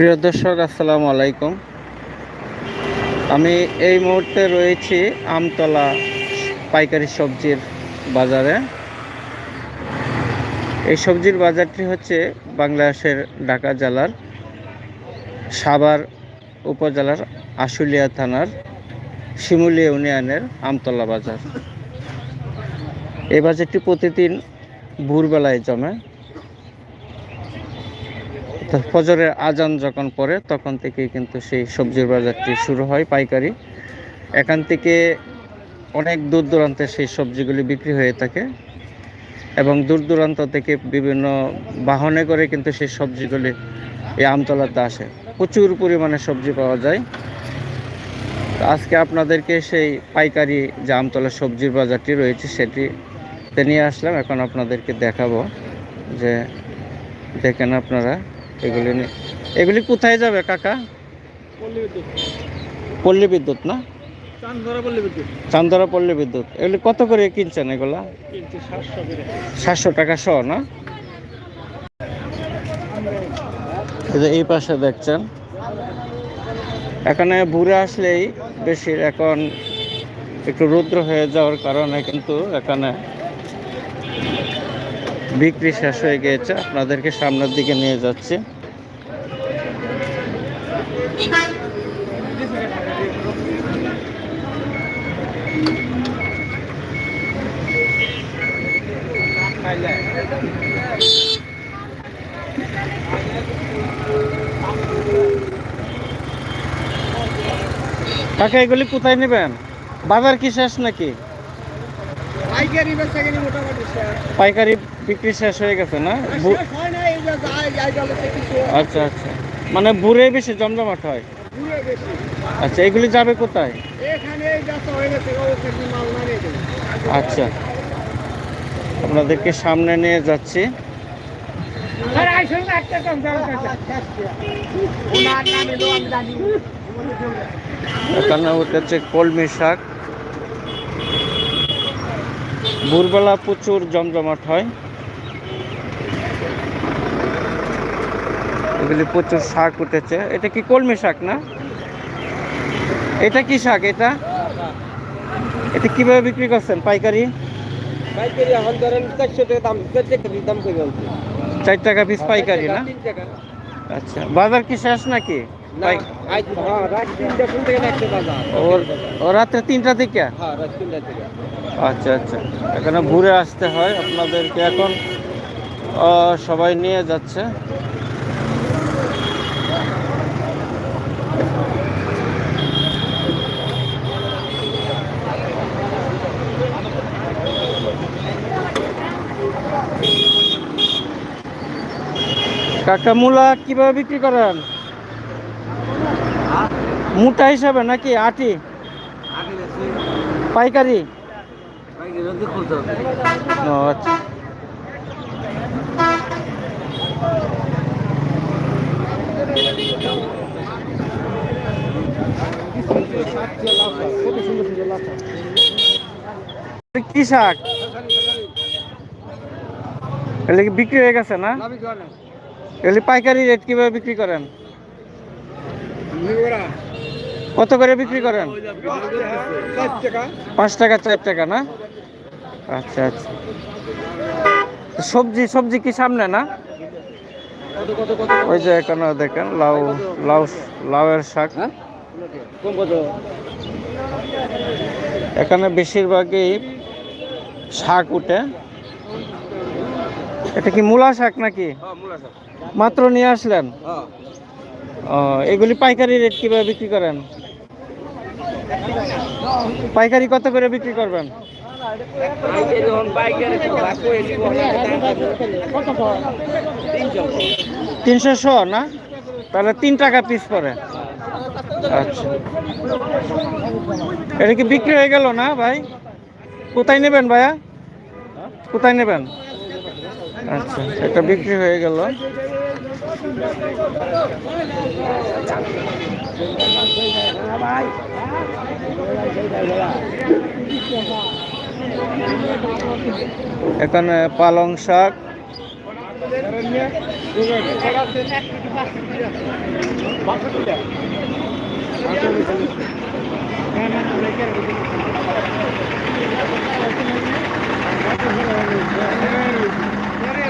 প্রিয় দর্শক, আসসালামু আলাইকুম। আমি এই মুহূর্তে রয়েছি আমতলা পাইকারি সবজির বাজারে। এই সবজির বাজারটি হচ্ছে বাংলাদেশের ঢাকা জেলার সাভার উপজেলার আশুলিয়া থানার শিমুলি ইউনিয়নের আমতলা বাজার। এই বাজারটি প্রতিদিন ভোরবেলায় জমে। ফজরের আজান যখন পড়ে, তখন থেকে কিন্তু সেই সবজির বাজারটি শুরু হয়, পাইকারি। এখান থেকে অনেক দূর দূরান্তে সেই সবজিগুলি বিক্রি হয়ে থাকে এবং দূর দূরান্ত থেকে বিভিন্ন বাহনে করে কিন্তু সেই সবজিগুলি এই আমতলাতে আসে। প্রচুর পরিমাণে সবজি পাওয়া যায়। আজকে আপনাদেরকে সেই পাইকারি যে আমতলা সবজির বাজারটি রয়েছে, সেটি নিয়ে আসলাম। এখন আপনাদেরকে দেখাবো যে দেখেন আপনারা এগুলি এগুলি কোথায় যাবে কাকা? পল্লী বিদ্যুৎ। না? চান্দরা পল্লী বিদ্যুৎ। এগুলি কত করে কিনছেন এগুলা? সাতশো টাকা শ না? এই এই পাশে দেখছেন। এখানে ঘুরে আসলেই বেশি এখন একটু রৌদ্র হয়ে যাওয়ার কারণে কিন্তু এখানে বিক্রি শেষ হয়ে গিয়েছে। আপনাদেরকে সামনের দিকে নিয়ে যাচ্ছি। কাকা এগুলি কোথায় নেবেন? বাজার কি শেষ নাকি? পাইকারি। পাইকারি বিক্রি শেষ হয়ে গেছে না? আচ্ছা আচ্ছা। মানে বুড়ে বেশি জমজমাট হয়? আচ্ছা এগুলি যাবে কোথায়। আচ্ছা। আপনাদেরকে সামনে নিয়ে যাচ্ছি। এখানে উঠেছে কলমি শাক। ভোরবেলা প্রচুর জমজমাট হয়। এগুলি প্রচুর শাক উঠেছে। এটা কি কলমি শাক না? এটা কি শাক এটা? এটা কীভাবে বিক্রি করছেন? পাইকারি? পাইকারি এখন ধরেন চারশো টাকা দাম দাম করে চার টাকা পিস পাইকারি না? আচ্ছা বাজার কি শেষ নাকি? হ্যাঁ ও রাত্রে তিনটা থেকে? হ্যাঁ আচ্ছা আচ্ছা। এখানে ঘুরে আসতে হয় আপনাদেরকে। এখন সবাই নিয়ে যাচ্ছে। কাকা মূলা কীভাবে বিক্রি করেন? মোটা হিসাবে নাকি আটি? পাইকারি? আচ্ছা। এটা কি শাক? এগুলো কি বিক্রি হয়ে গেছে না? এগুলি পাইকারি রেট কীভাবে বিক্রি করেন? কত করে বিক্রি করেন? পাঁচ টাকা, চার টাকা, না? আচ্ছা আচ্ছা। সবজি সবজি কি সামনে, না? ওই যে এখানে দেখেন, লাউ লাউ, লাউয়ের শাক। এখানে বেশিরভাগই শাক উঠে। এটা কি মূলা শাক নাকি? হ্যাঁ মাত্র নিয়ে আসলেন? হ্যাঁ। ও এগুলি পাইকারি রেট কীভাবে বিক্রি করেন? পাইকারি কত করে বিক্রি করবেন? তিনশো শো না? তাহলে তিন টাকা পিস পড়ে। আচ্ছা। এটা কি বিক্রি হয়ে গেল না ভাই? কোথায় নেবেন ভাইয়া? কোথায় নেবেন? আচ্ছা এটা বিক্রি হয়ে গেল। এখানে পালং শাক।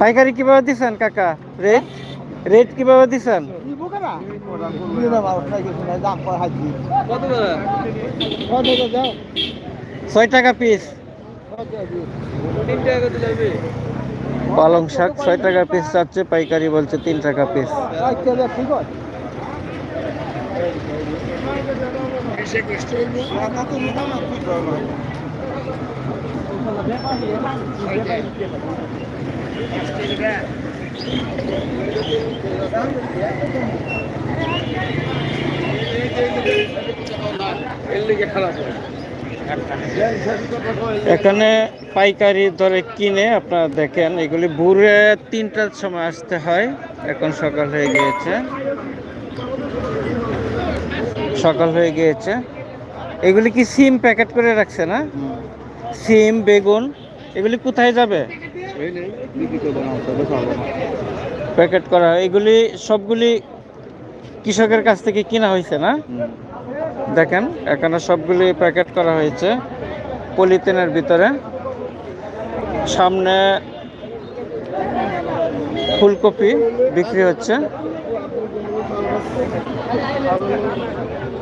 পাইকারি কীভাবে দিছেন, কাকা? রেট রেট কীভাবে করে ছয় টাকা পিস পালং শাক ছয় টাকা পিস চাচ্ছে পাইকারি বলছে তিন টাকা পিস লিগে খারাপ এখানে পাইকারি দরে কিনে আপনারা দেখেন, এগুলি ভোরে তিনটার সময় আসতে হয়, এখন সকাল হয়ে গিয়েছে। সকাল হয়ে গিয়েছে। এগুলি কি সিম প্যাকেট করে রাখছে না? সিম, বেগুন, এগুলি কোথায় যাবে? প্যাকেট করা হয়। এগুলি সবগুলি কৃষকের কাছ থেকে কিনা হয়েছে না? দেখেন, এখানে সবগুলি প্যাকেট করা হয়েছে পলিথিনের ভিতরে। সামনে ফুলকপি বিক্রি হচ্ছে।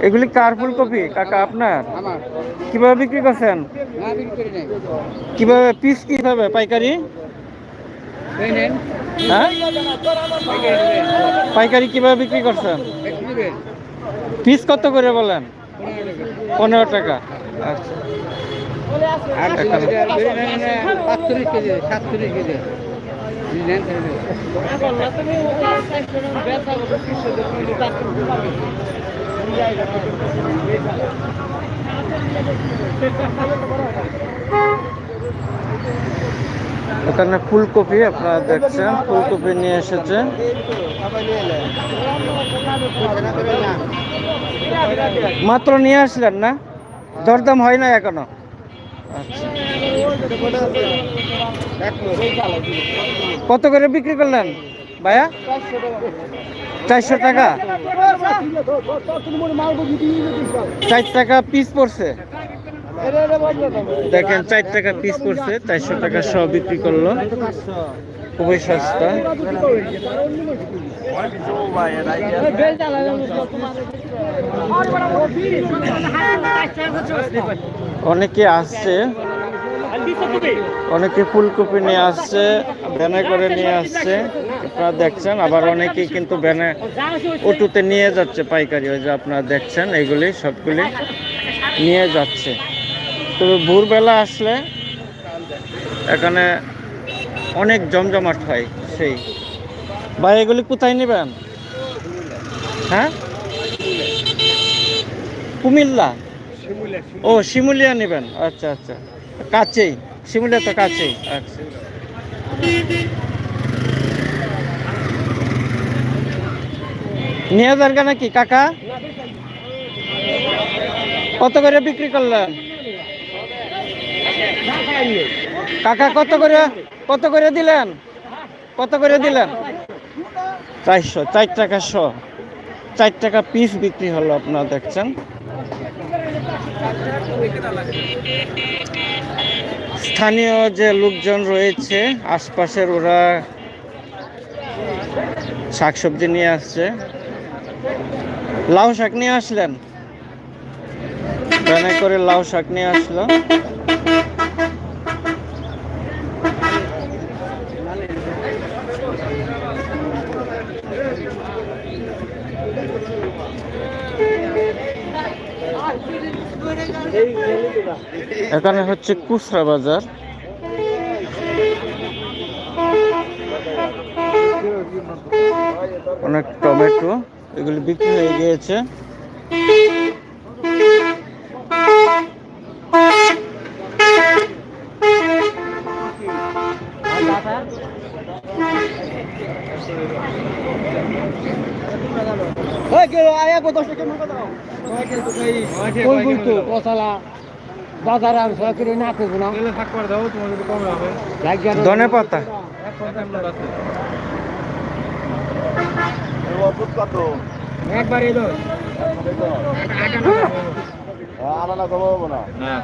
এগুলি কার ফুলকপি? কাকা, আপনার? কীভাবে বিক্রি করছেন? না বিক্রি করি কীভাবে পিস কীভাবে? পাইকারি? হ্যাঁ? পাইকারি কীভাবে বিক্রি করছেন? পিস কত করে বলেন? পনেরো টাকা। আচ্ছা। কেজি সাতচল্লিশ। এখানে ফুলকপি আপনারা দেখছেন, ফুলকপি নিয়ে এসেছে। মাত্র নিয়ে আসলেন না? দরদাম হয় না এখনও? আচ্ছা। কত করে বিক্রি করলেন? ভাইয়া? চারশো টাকা? চার টাকা পিস পড়ছে। দেখেন, চার টাকা পিস পড়ছে, চারশো টাকা সহ বিক্রি করল। খুবই সস্তা। অনেকে আসছে। অনেকে ফুলকপি নিয়ে আসছে ভ্যানে করে নিয়ে আসছে। আপনারা দেখছেন, আবার অনেকেই কিন্তু ভ্যানে অটোতে নিয়ে যাচ্ছে পাইকারি, ওই যে আপনারা দেখছেন, এইগুলি সবগুলি নিয়ে যাচ্ছে। তবে ভোরবেলা আসলে এখানে অনেক জমজমাট হয় সেই। ভাই, এগুলি কোথায় নেবেন? হ্যাঁ? কুমিল্লা? ও, শিমুলিয়া নেবেন। আচ্ছা আচ্ছা। কাছেই, শিমুলিয়া তো কাছেই। আচ্ছা। নিয়ে যান নাকি কাকা? কত করে বিক্রি করলেন? কাকা, কত করে কত করে দিলেন? কত করে দিলেন? চারশো, চার টাকা শ। চার টাকা পিস বিক্রি হলো আপনারা দেখছেন। স্থানীয় যে লোকজন রয়েছে, আশপাশের ওরা শাকসবজি নিয়ে আসছে। লাউ শাক নিয়ে আসলেন? ট্রেনে করে লাউ শাক নিয়ে আসলো। এখানে হচ্ছে কুসরা বাজার। অনেক টমেটো। এগুলি বিক্রি হয়ে গিয়েছে বাজারে আমি সব করে না করব না কমে হবে হ্যাঁ।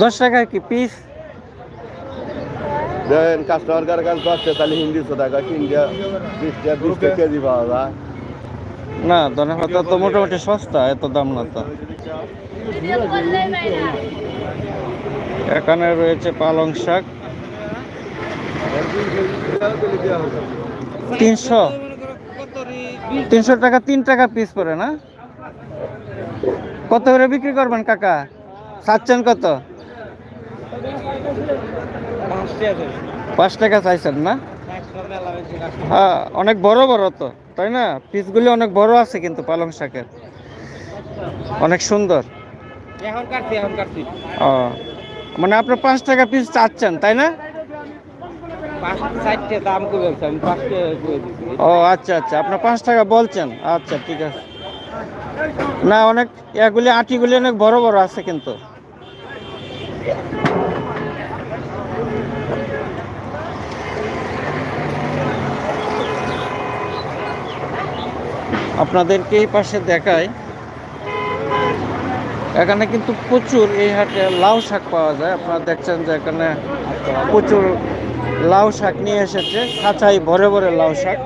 দশ টাকা কি পিস দেন কাস্টমার কার কাছে দশটা তাহলে হিন্দি টাকা কিনতে বিশটা বিশটা কেজি পাওয়া যায়। না ধনে পাতা তো মোটামুটি সস্তা এত দাম না তো। এখানে রয়েছে পালং শাক। তিনশো। তিনশো টাকা তিন টাকা পিস পড়ে না? কত করে বিক্রি করবেন কাকা? চাচ্ছেন কত? পাঁচ টাকা চাইছেন না? হ্যাঁ অনেক বড় বড় তো তাই না? পিসগুলি অনেক বড় আছে কিন্তু পালং শাকের। অনেক সুন্দর। ও মানে আপনি পাঁচ টাকা পিস চাচ্ছেন তাই না পাঁচ চারটে দাম করে বলছি আমি পাঁচটে করে দিচ্ছি ও আচ্ছা আচ্ছা। আপনার পাঁচ টাকা বলছেন? আচ্ছা ঠিক আছে। না, অনেক এগুলি, আটিগুলি অনেক বড় বড় আছে কিন্তু। আপনাদেরকে এই পাশে দেখায় এখানে কিন্তু প্রচুর এই হাটে লাউ শাক পাওয়া যায়। আপনারা দেখছেন যে এখানে প্রচুর লাউ শাক নিয়ে এসেছে খাঁচাই ভরে ভরে লাউ শাক।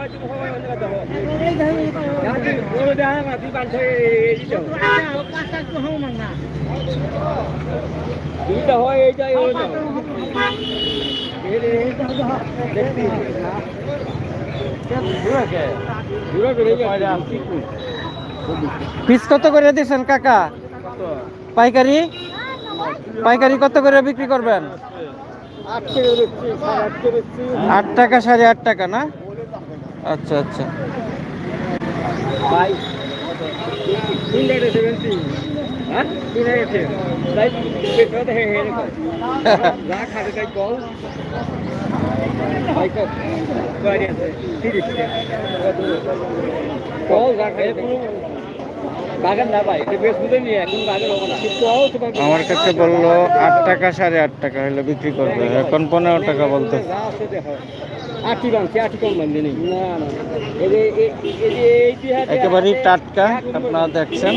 পিস কত করে দিচ্ছেন কাকা? পাইকারি? পাইকারি কত করে বিক্রি করবেন? আট টাকা সাড়ে আট টাকা না? আচ্ছা আচ্ছা। সেভেন্টি হ্যাঁ? কল ভাই আমার কাছে বলল আট টাকা সাড়ে আট টাকা হলে বিক্রি করবে। এখন পনেরো টাকা বলতে একেবারেই টাটকা আপনারা দেখছেন।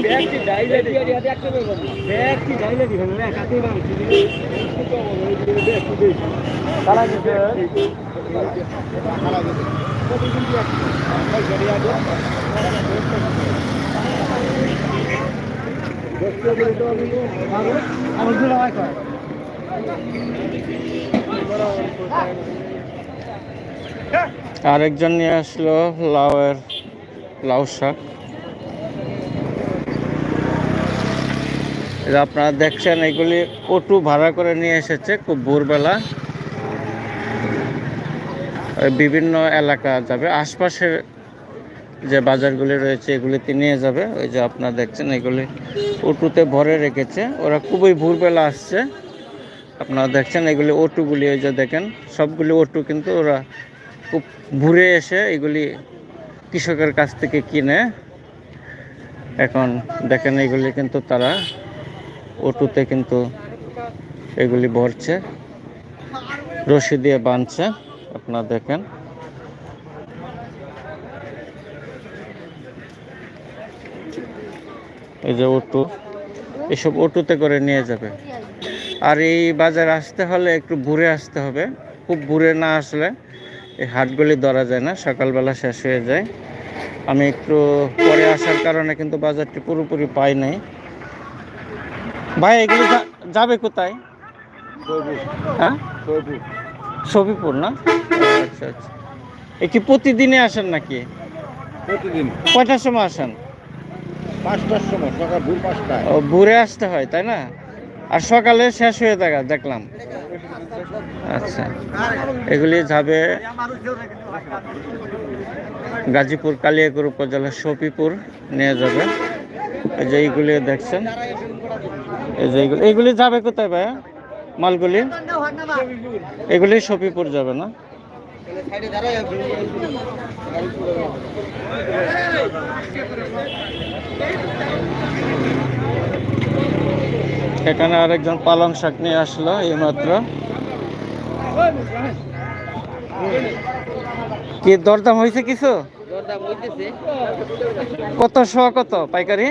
আরেকজন নিয়ে আসলো লাউয়ের লাউ শাক। আপনারা দেখছেন, এগুলি অটু ভাড়া করে নিয়ে এসেছে খুব ভোরবেলা। বিভিন্ন এলাকা যাবে। আশপাশের যে বাজারগুলি রয়েছে, এগুলিতে নিয়ে যাবে। ওই যে আপনারা দেখছেন, এগুলি অটুতে ভরে রেখেছে। ওরা খুবই ভোরবেলা আসছে। আপনারা দেখছেন, এগুলি অটুগুলি ওই যে দেখেন, সবগুলি অটু কিন্তু ওরা খুব ঘুরে এসে এগুলি কৃষকের কাছ থেকে কিনে, এখন দেখেন, এগুলি কিন্তু তারা অটুতে কিন্তু এগুলি ভরছে, রশি দিয়ে বাঁধছে। আপনারা দেখেন এই যে অটো এসব অটোতে করে নিয়ে যাবে। আর এই বাজারে আসতে হলে একটু ঘুরে আসতে হবে। খুব ঘুরে না আসলে এই হাটগুলি ধরা যায় না সকালবেলা শেষ হয়ে যায়। আমি একটু পরে আসার কারণে কিন্তু বাজারটি পুরোপুরি পাই নাই। ভাই এগুলি যাবে কোথায়? হ্যাঁ? ছবিপুর না? আচ্ছা আচ্ছা। এ কি প্রতিদিনে আসেন নাকি? প্রতিদিন। কয়টার সময় আসেন? পাঁচটার সময়, সকাল ভোর পাঁচটায়। ও ঘুরে আসতে হয়, তাই না? আর সকালে শেষ হয়ে থাকা, দেখলাম। আচ্ছা। এগুলি যাবে গাজীপুর, কালিয়াকুর উপজেলা সফিপুর নিয়ে যাবে। এই যে এইগুলি দেখছেন। এই যে এইগুলি এইগুলি যাবে কোথায় ভাই মালগুলি? এগুলি সফিপুর যাবে না? এখানে আরেকজন পালং শাক নিয়ে আসলো এইমাত্র কি দরদাম হয়েছে কিছু? কত, শো কত পাইকারি?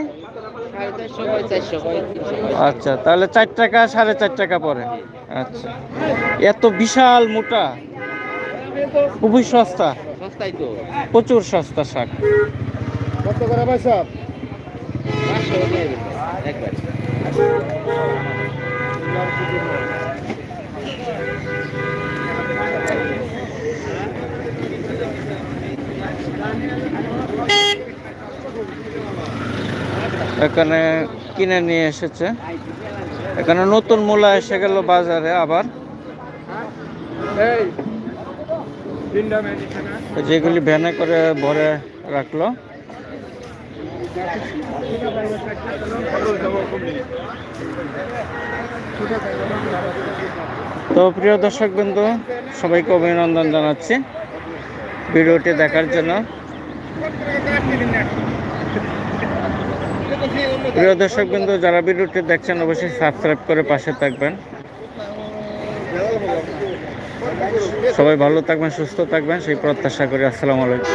আচ্ছা তাহলে চার টাকা, সাড়ে চার টাকা পরে আচ্ছা এত বিশাল মোটা। খুবই সস্তা। সস্তাই তো। প্রচুর সস্তা শাক। কত করে ভাই সব? এখানে কিনে নিয়ে এসেছে। এখানে নতুন মূলা এসে গেল বাজারে আবার এই তিনটা ম্যাচ এখানে যেগুলি ভ্যানে করে ভরে রাখল। তো প্রিয় দর্শক বিন্দু সবাইকে অভিনন্দন জানাচ্ছি ভিডিওটি দেখার জন্য। প্রিয় দর্শক বিন্দু যারা ভিডিওটি দেখছেন, অবশ্যই সাবস্ক্রাইব করে পাশে থাকবেন। সবাই ভালো থাকবেন সুস্থ থাকবেন সেই প্রত্যাশা করি। আসসালামু আলাইকুম।